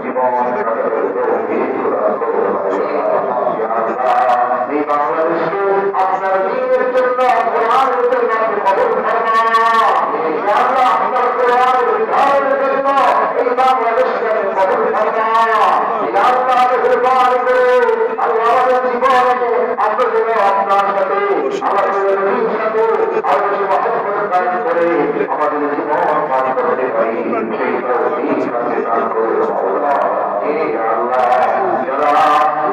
জীবন কাটানোর তৌফিক প্রদান করুন আল্লাহ ইয়া আল্লাহ এই বাংলাদেশকে আপনার দিনের জন্য কোরআনের জন্য আপনি কবুল ফরমান ইয়া আল্লাহ আপনার কোরআনের বিধানের জন্য এই বাংলাদেশকে আপনি কবুল ফরমান ইয়া আল্লাহ মেহরবানি করে আল্লাহ আমাদের জীবনে আমরা যেন আপনার সাথে আমাদের জীবন পার করতে পারি সেই তৌফিক দান করুন আল্লাহ ইয়া আল্লাহ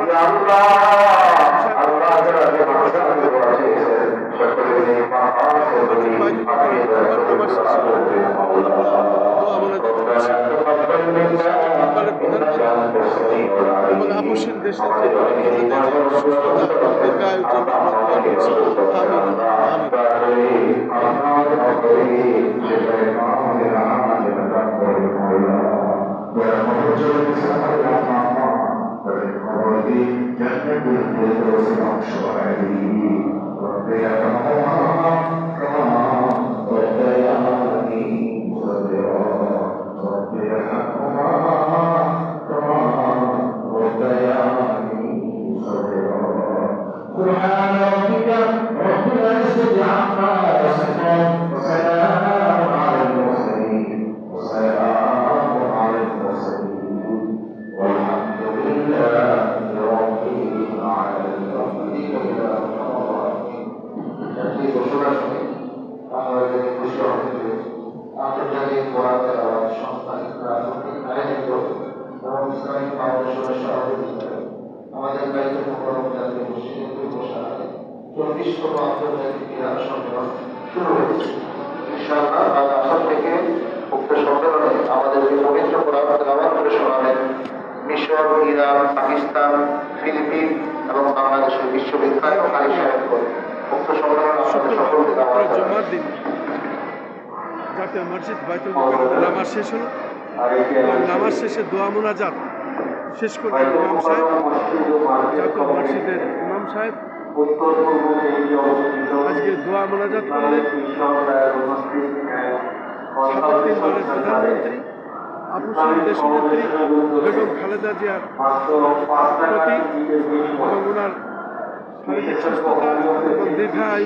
ইয়া আল্লাহ এবং আপসীন দেশে যে বাচ্চাদের যে সুস্থতা দীর্ঘায়ু হতে আন্তর্জাতিক কোরআন তেলাওয়াত সংস্থা ইসলামিক আয়োজিত এবং ইসলামিক ফাউন্ডেশনের সহযোগিতায় আমাদের দায়িত্ব মোকারম জাতীয় পূর্ব সাহায্যে চব্বিশতম আন্তর্জাতিক ক্রীড়া সম্মেলন শুরু হয়েছে। থেকে ইরান, পাকিস্তান, ফিলিপিন এবং বাংলাদেশের বিশ্ববিখ্যাত কালী সাহেব উক্ত সম্মেলনে আমাদের সকলকে দাওয়াত পরে করা জুম্মার দিন জাতীয় মসজিদ বাইতুল নামাজ শেষ হলো। নামাজ শেষে দোয়া মোনাজাত শেষ করে ইমাম সাহেব। জাতীয় মসজিদের ইমাম সাহেব। আজকে দোয়া মোনাজাত করলেন। প্রধানমন্ত্রী আপুসিন দেশনেত্রী বেগম খালেদা জিয়ার প্রতি এবং ওনার শারীরিক সুস্থতা এবং দীর্ঘায়ু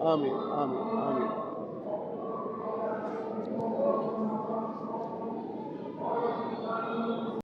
Amin. Amin. Amin.